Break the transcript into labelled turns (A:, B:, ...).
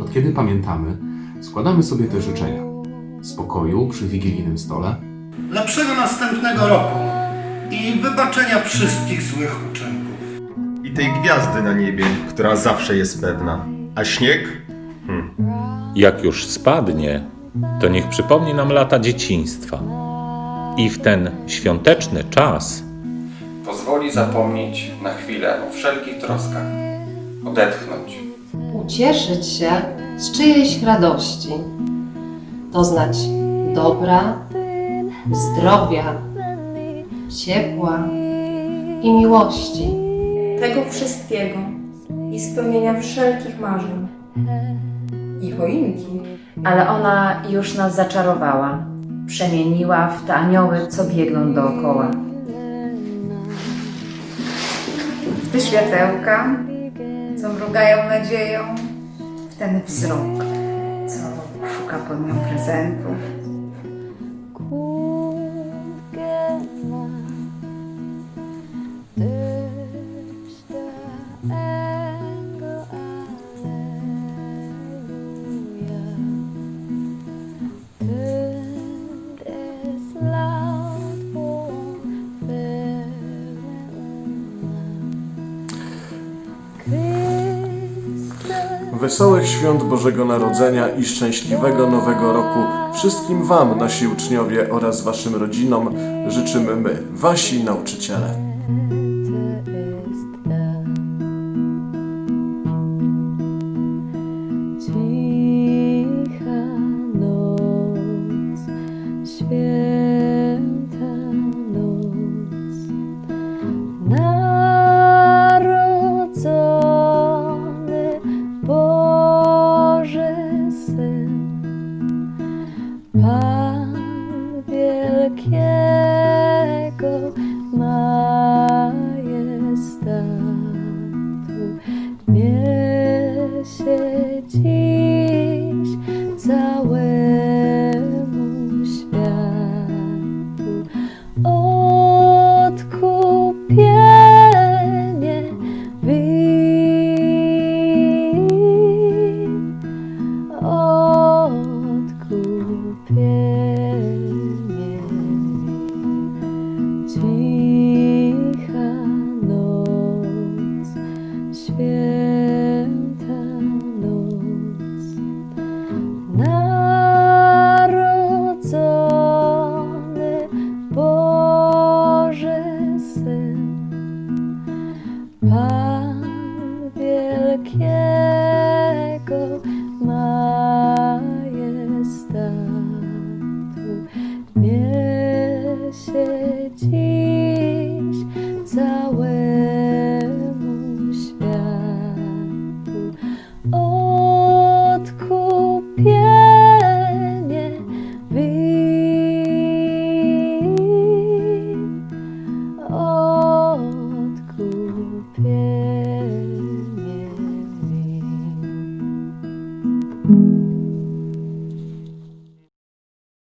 A: Od kiedy pamiętamy, składamy sobie te życzenia. Spokoju przy wigilijnym stole,
B: lepszego następnego roku i wybaczenia wszystkich złych uczynków.
C: I tej gwiazdy na niebie, która zawsze jest pewna. A śnieg?
D: Jak już spadnie, to niech przypomni nam lata dzieciństwa. I w ten świąteczny czas
E: Pozwoli zapomnieć na chwilę o wszelkich troskach, odetchnąć.
F: ucieszyć się z czyjejś radości, doznać dobra, zdrowia, ciepła i miłości.
G: tego wszystkiego i spełnienia wszelkich marzeń. I choinki.
H: Ale ona już nas zaczarowała, przemieniła w te anioły, co biegną dookoła. Te światełka, co mrugają nadzieją, w ten wzrok, co szuka pod nią prezentu.
I: Wesołych świąt Bożego Narodzenia i szczęśliwego Nowego Roku wszystkim Wam, nasi uczniowie oraz Waszym rodzinom, życzymy my, Wasi nauczyciele.
J: again.